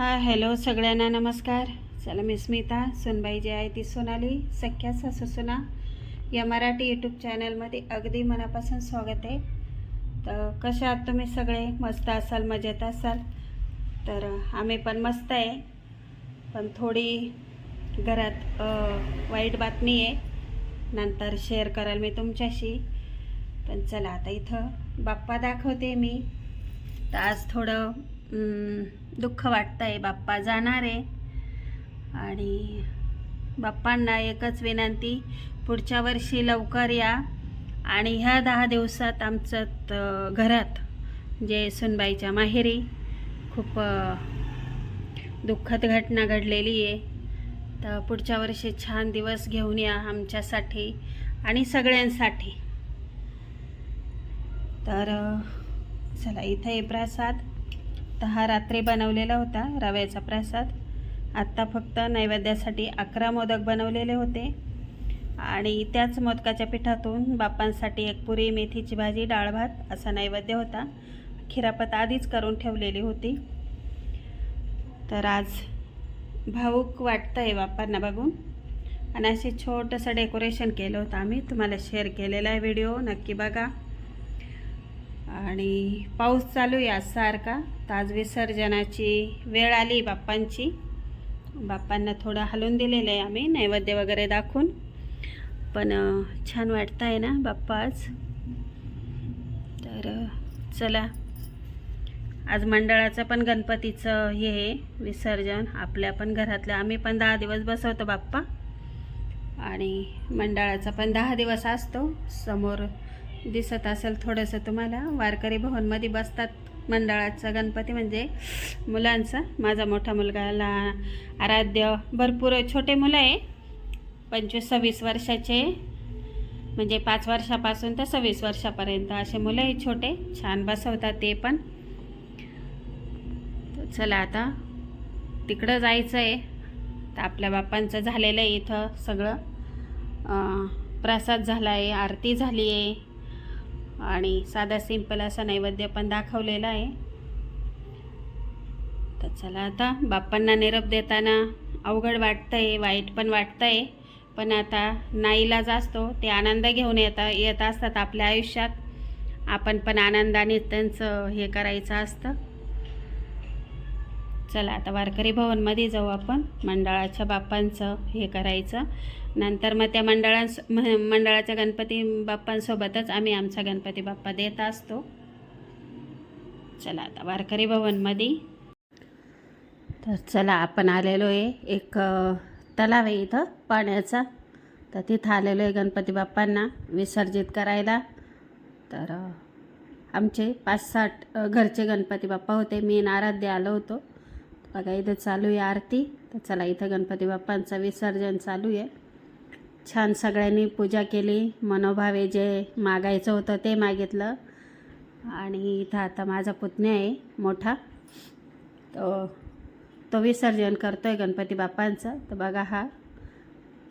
हा हॅलो सगळ्यांना नमस्कार. चला मी स्मिता सुनबाई जी आहे ती सोनाली सख्या सासू सुना. या मराठी यूट्यूब चॅनलमध्ये अगदी मनापासून स्वागत आहे. तर कशा आहात तुम्ही सगळे? मस्त असाल मजेत असाल? तर आम्ही पण मस्त आहे. पण थोडी घरात वाईट बातमी आहे. नंतर शेअर कराल मी तुमच्याशी. पण चला आता इथं बाप्पा दाखवते मी. तर आज थोडं दुःख वाटतं आहे बाप्पा जाणार आहे. आणि बाप्पांना एकच विनंती पुढच्या वर्षी लवकर या. आणि ह्या दहा दिवसात आमचं घरात जे सुनबाईच्या माहेरी खूप दुःखद घटना घडलेली आहे. तर पुढच्या वर्षी छान दिवस घेऊन या आमच्यासाठी आणि सगळ्यांसाठी. तर चला इथं आहे प्रसाद. तर हा रात्री बनवलेला होता रव्याचा प्रसाद. आत्ता फक्त नैवेद्यासाठी अकरा मोदक बनवलेले होते. आणि त्याच मोदकाच्या पिठातून बापांसाठी एक पुरी मेथीची भाजी डाळ भात असा नैवेद्य होता. खिरापत आधीच करून ठेवलेली होती. तर आज भाऊक वाटतं आहे बापांना बघून. आणि असे छोटंसं डेकोरेशन केलं होतं आम्ही. तुम्हाला शेअर केलेला आहे व्हिडिओ नक्की बघा. आणि पाऊस चालू आहे आज सारखा. तर आज विसर्जनाची वेळ आली बाप्पांची. बाप्पांना थोडं हलवून दिलेलं आहे आम्ही नैवेद्य वगैरे दाखवून. पण छान वाटतं आहे ना बाप्पा आज. तर चला. आज मंडळाचं पण गणपतीचं हे आहे विसर्जन. आपल्या पण घरातलं आम्ही पण दहा दिवस बसवतो बाप्पा. आणि मंडळाचा पण दहा दिवस असतो. समोर दिसत असेल थोडंसं तुम्हाला. वारकरी भवनमध्ये बसतात मंडळाचा गणपती म्हणजे मुलांचा. माझा मोठा मुलगा ला आराध्य भरपूर छोटे मुलं आहे. पंचवीस सव्वीस वर्षाचे. म्हणजे पाच वर्षापासून तर सव्वीस वर्षापर्यंत असे मुलं आहे छोटे. छान बसवतात ते पण. चला आता तिकडं जायचं आहे तर आपल्या बाप्पांचं झालेलं आहे इथं सगळं. प्रसाद झाला आहे आरती झाली आहे आणि साधा सिंपल असा नैवेद्य पण दाखवलेला आहे. तर चला आता बाप्पांना निरोप देताना अवघड वाटतं आहे वाईट पण वाटतं आहे पण आता नाईलाज असतो ते आनंद घेऊन येता येत असतात आपल्या आयुष्यात. आपण पण आनंदाने त्यांचं हे करायचं असतं. चला आता वारकरी भवनमध्ये जाऊ आपण. मंडळाच्या बाप्पांचं हे करायचं. नंतर मग त्या मंडळांस मंडळाच्या गणपती बाप्पांसोबतच आम्ही आमचा गणपती बाप्पा देत असतो. चला आता वारकरी भवनमध्ये. तर चला आपण आलेलो आहे एक तलाव आहे इथं पाण्याचा. तर तिथं आलेलो आहे गणपती बाप्पांना विसर्जित करायला. तर आमचे पाच साठ घरचे गणपती बाप्पा होते. मी नाराध्य आलो होतो. बघा इथं चालू आहे आरती. तर चला इथं गणपती बाप्पांचं विसर्जन चालू आहे. छान सगळ्यांनी पूजा केली. मनोभावे जे मागायचं होतं ते मागितलं. आणि इथं आता माझा पुतण्या आहे मोठा. तो तो विसर्जन करतो आहे गणपती बाप्पांचं. तर बघा हा.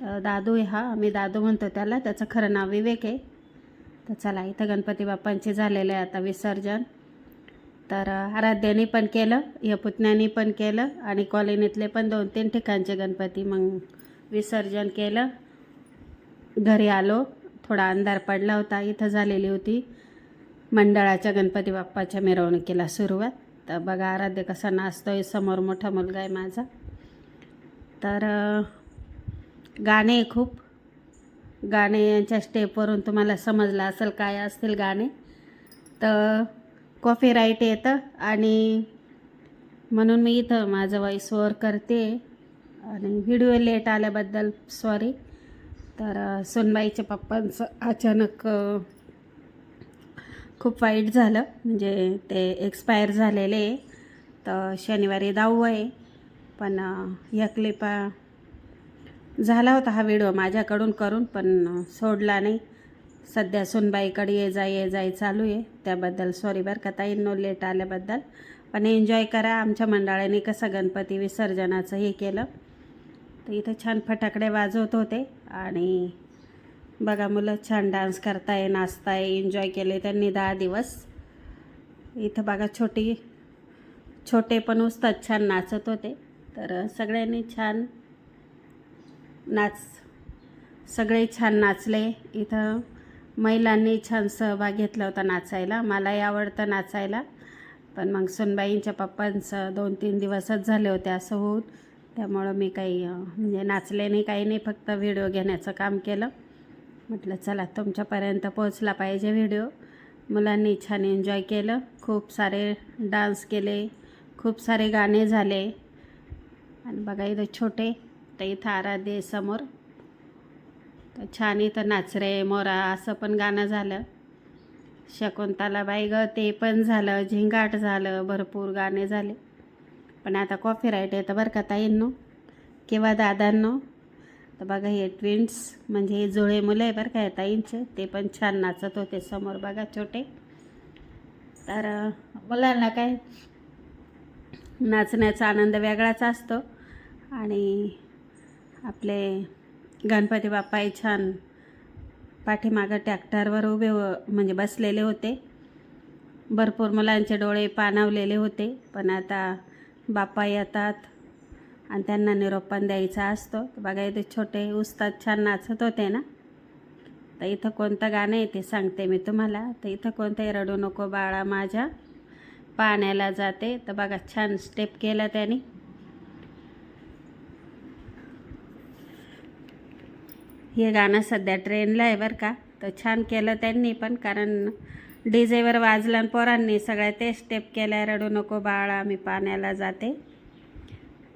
तर दादू आहे हा. आम्ही दादू म्हणतो त्याला. त्याचं खरं नाव विवेक आहे. तर चला इथं गणपती बाप्पांचे झालेलं आहे आता विसर्जन. तर आराध्याने पण केलं या पुतण्याने पण केलं आणि कॉलनीतले पण दोन तीन ठिकाणचे गणपती मग विसर्जन केलं. घरी आलो थोडा अंधार पडला होता इथं झालेली होती. मंडळाच्या गणपती बाप्पाच्या मिरवणुकीला सुरुवात. तर बघा आराध्य कसा नाचतोय समोर मोठा मुलगा आहे माझा. तर गाणे आहे खूप. गाणे यांच्या स्टेपवरून तुम्हाला समजलं असेल काय असतील गाणे. तर कॉफी राईट येतं आणि म्हणून मी इथं माझं वॉईस ओव्हर करते. आणि व्हिडिओ लेट आल्याबद्दल सॉरी तर अ, सोनबाईच्या पप्पांचं अचानक खूप वाईट झालं. म्हणजे ते एक्सपायर झालेले. तर शनिवारी दहावं आहे. पण या क्लिपा झाला होता हा व्हिडिओ माझ्याकडून करून पण सोडला नाही. सध्या सुनबाईकडे ये जा ये जाय चालू आहे. त्याबद्दल सॉरी बरं का ताईंनो लेट आल्याबद्दल. पण एन्जॉय करा आमच्या मंडळाने कसं गणपती विसर्जनाचं हे केलं. तर इथं छान फटाकडे वाजवत होते आणि बघा मुलं छान डान्स करताय नाचताय एन्जॉय केले त्यांनी दहा दिवस. इथं बघा छोटी छोटे पण उस्ताद छान नाचत होते. तर सगळ्यांनी छान नाच सगळे छान नाचले. इथं महिलांनी छान सहभाग घेतला होता नाचायला. मलाही आवडतं नाचायला. पण मग सुनबाईंच्या पप्पांचं दोन तीन दिवसच झाले होते असं होऊन. त्यामुळं मी काही म्हणजे नाचले नाही काही नाही फक्त व्हिडिओ घेण्याचं काम केलं. म्हटलं चला तुमच्यापर्यंत पोहोचला पाहिजे व्हिडिओ. मुलांनी छान एन्जॉय केलं. खूप सारे डान्स केले. खूप सारे गाणे झाले. आणि बघा इथं छोटे तर इथं आराध्य समोर. छान इथं नाच रे मोरा असं पण गाणं झालं. शकुंतला बाई ग ते पण झालं झिंगाट झालं भरपूर गाणे झाले. पण आता कॉपीराईट येतं बरं का ताईंनो? किंवा दादांनो? तर बघा हे ट्विन्स म्हणजे हे जुळे मुलं आहे बरं का हे ताईंचे ते पण छान नाचत होते समोर बघा छोटे. तर मुलांना काय? नाचण्याचा आनंद वेगळाच असतो. आणि आपले गणपती बाप्पा हे छान पाठीमागं ट्रॅक्टरवर उभे व म्हणजे बसलेले होते. भरपूर मुलांचे डोळे पाणावलेले होते पण आता बाप्पा येतात आणि त्यांना निरोप पण द्यायचा असतो. तर बघा इथे छोटे उस्ताद छान नाचत होते ना? तर इथं कोणतं गाणं आहे ते सांगते मी तुम्हाला. तर इथं कोणतंही रडू नको बाळा माझ्या पाण्याला जाते. तर बघा छान स्टेप केला त्यांनी. हे गाणं सध्या ट्रेनला आहे बरं का. तर छान केलं त्यांनी पण कारण डी जेवर वाजलं पोरांनी सगळ्या ते स्टेप केल्या रडू नको बाळा मी पाण्याला जाते.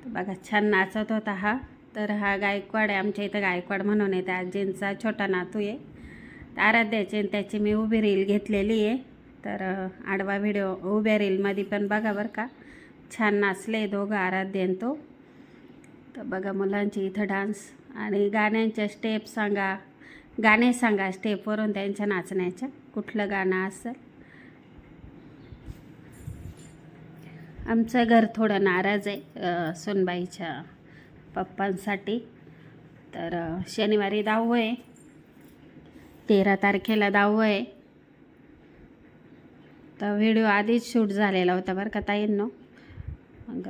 बघा छान नाचत होता हा. तर हा गायकवाड आहे आमच्या इथं गायकवाड म्हणून आहे त्या आजींचा छोटा नातू आहे. तर आराध्याची आणि त्याची मी उभी रील घेतलेली आहे. तर आडवा व्हिडिओ उभ्या रीलमध्ये पण बघा बरं का. छान नाचले दोघं आराध्य आणि तो. तर बघा मुलांची इथं डान्स आणि गाण्यांच्या स्टेप सांगा. गाणे सांगा स्टेपवरून त्यांच्या नाचण्याच्या. कुठलं गाणं असेल? आमचं घर थोडं नाराज आहे सोनबाईच्या पप्पांसाठी. तर शनिवारी दहावं आहे. तेरा तारखेला दहावं आहे. तर व्हिडिओ आधीच शूट झालेला होता बरं का ताईंनो. मग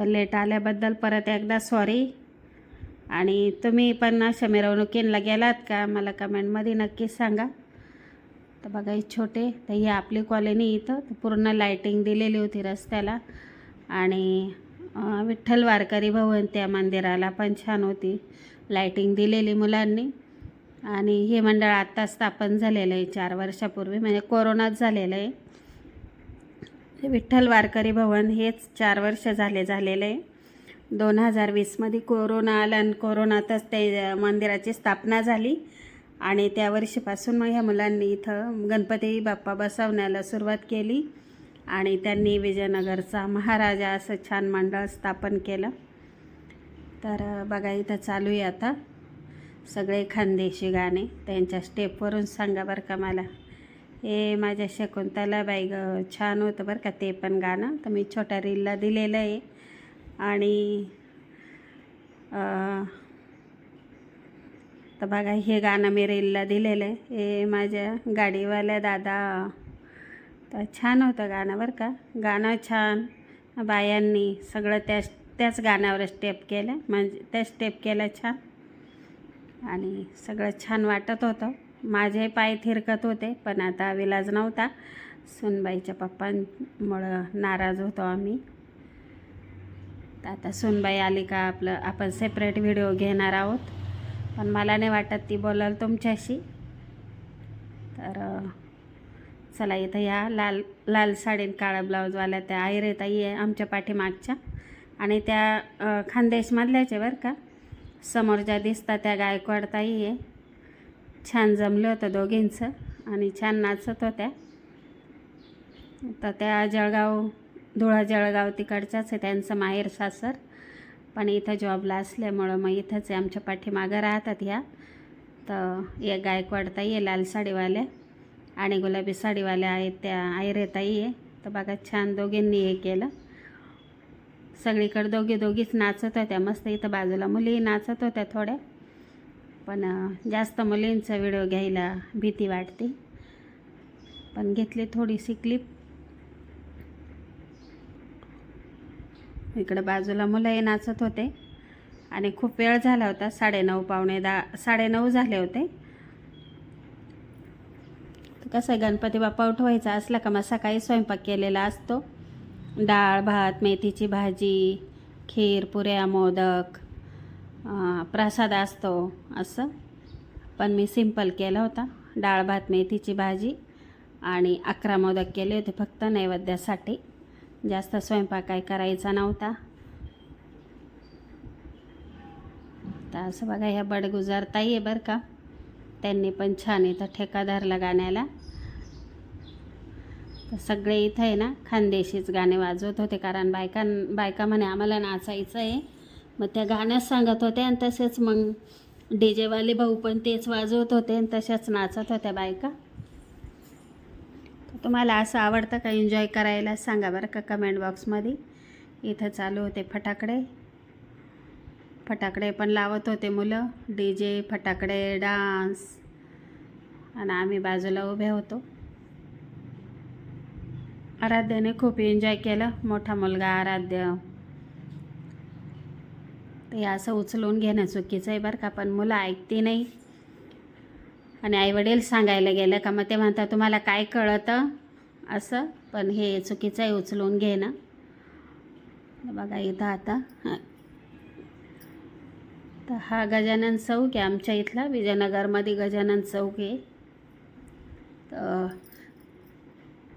तर लेट आल्याबद्दल परत एकदा सॉरी आणि तुम्ही पण अशा मिरवणुकींना गेलात का? मला कमेंटमध्ये नक्कीच सांगा. तर बघा हे छोटे तर ही आपली कॉलनी इथं तर पूर्ण लाईटिंग दिलेली होती रस्त्याला. आणि विठ्ठल वारकरी भवन त्या मंदिराला पण छान होती लाईटिंग दिलेली मुलांनी. आणि हे मंडळ आत्ता स्थापन झालेलं आहे चार वर्षापूर्वी म्हणजे कोरोनात झालेलं आहे. विठ्ठल वारकरी भवन हेच चार वर्ष झाले झालेलं. आहे दोन हजार वीसमध्ये कोरोना आला आणि कोरोनातच ते मंदिराची स्थापना झाली. आणि त्या वर्षीपासून मग ह्या मुलांनी इथं गणपती बाप्पा बसवण्याला सुरुवात केली. आणि त्यांनी विजयनगरचा महाराजा असं छान मंडळ स्थापन केलं. तर बघा इथं चालू आहे आता. सगळे खानदेशी गाणे. त्यांच्या स्टेपवरून सांगा बरं का मला. हे माझ्या शकुंतला बाई ग छान होतं बरं का ते पण गाणं. तर मी छोट्या रीलला दिलेलं आहे. आणि तर बघा हे गाणं मी रीलला दिलेलं आहे. हे माझ्या गाडीवाल्या दादा. तर छान होतं गाणं बरं का. गाणं छान. बायांनी सगळं त्याच त्याच गाण्यावर स्टेप केलं. म्हणजे त्या स्टेप केल्या छान. आणि सगळं छान वाटत होतं. माझे पाय थिरकत होते पण आता विलाज नव्हता. सुनबाईच्या पप्पांमुळं नाराज होतो आम्ही. तर आता सुनबाई आली का आपलं आपण सेपरेट व्हिडिओ घेणार आहोत. पण मला नाही वाटत ती बोलाल तुमच्याशी. तर चला इथं या. लाल लाल साडीन काळा ब्लाऊजवाल्या त्या आयरेताई आहे आमच्या पाठीमागच्या. आणि त्या खानदेशमधल्याचे बरं का. समोरच्या दिसता त्या गायकवाड ताई आहे. छान जमलं होतं दोघींचं आणि छान नाचत होत्या. तर त्या जळगाव धुळा जळगाव तिकडच्याच आहे त्यांचं माहेर सासर. पण इथं जॉबला असल्यामुळं मग इथंच आहे आमच्या पाठीमागं राहतात ह्या. तर एक गायकवाडताई आहे लाल साडीवाल्या आणि गुलाबी साडीवाल्या आहेत त्या आयरेताई आहे. तर बघा छान दोघींनी हे केलं. सगळीकडे दोघी दोघीच नाचत होत्या मस्त. इथं बाजूला मुलीही नाचत होत्या थोड्या. पण जास्त मुलींचा व्हिडिओ घ्यायला भीती वाटते. पण घेतली थोडीशी क्लिप इकडं बाजूला मुलंही नाचत होते. आणि खूप वेळ झाला होता साडेनऊ पावणे दहा साडेनऊ झाले होते. कसं आहे गणपती बाप्पा उठवायचा असला का मग सकाळी स्वयंपाक केलेला असतो. डाळ भात मेथीची भाजी खीर पुऱ्या मोदक. प्रसाद असतो असं. पण मी सिंपल केला होता. डाळ भात मेथीची भाजी आणि अकरा मोदक केले होते फक्त नैवेद्यासाठी. जास्त स्वयंपाक काय करायचा नव्हता. तर असं बघा ह्या बडगुजार ताई आहे बरं का. त्यांनी पण छान इथं ठेका धरला गाण्याला. तर सगळे इथं आहे ना खानदेशीच गाणे वाजवत होते. कारण बायकां बायका म्हणे आम्हाला नाचायचं आहे मग त्या गाण्यात सांगत होत्या आणि तसेच मग डी जेवाले भाऊ पण तेच वाजवत होते आणि तशाच नाचत होत्या बायका. तुम्हाला असं आवडतं का एन्जॉय करायला सांगा बरं का कमेंट बॉक्समध्ये. इथं चालू होते फटाकडे. फटाकडे पण लावत होते मुलं. D J फटाकडे dance. आणि आम्ही बाजूला उभे होतो. आराध्याने खूप एन्जॉय केलं. मोठा मुलगा आराध्य. ते असं उचलून घेणं चुकीचं आहे बरं का पण मुलं ऐकते नाही. आणि आईवडील सांगायला गेलं का मग ते म्हणतात तुम्हाला काय कळतं? असं पण हे चुकीचं आहे उचलून घेणं. बघा इथं आता. तर हा गजानन चौक आहे आमच्या इथला विजयनगरमध्ये गजानन चौक आहे. तर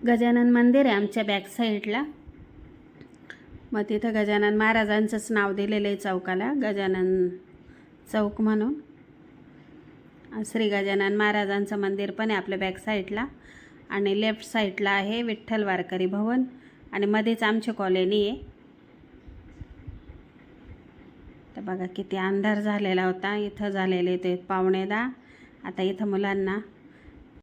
गजानन मंदिर आहे आमच्या बॅक साईडला मग तिथं गजानन महाराजांचंच नाव दिलेलं आहे चौकाला गजानन चौक म्हणून. श्री गजानन महाराजांचं मंदिर पण आहे आपल्या बॅक साईडला आणि लेफ्ट साईडला आहे विठ्ठल वारकरी भवन. आणि मध्येच आमची कॉलनी आहे. तर बघा किती अंधार झालेला होता. इथं झालेले ते पावणे दहा आता इथं मुलांना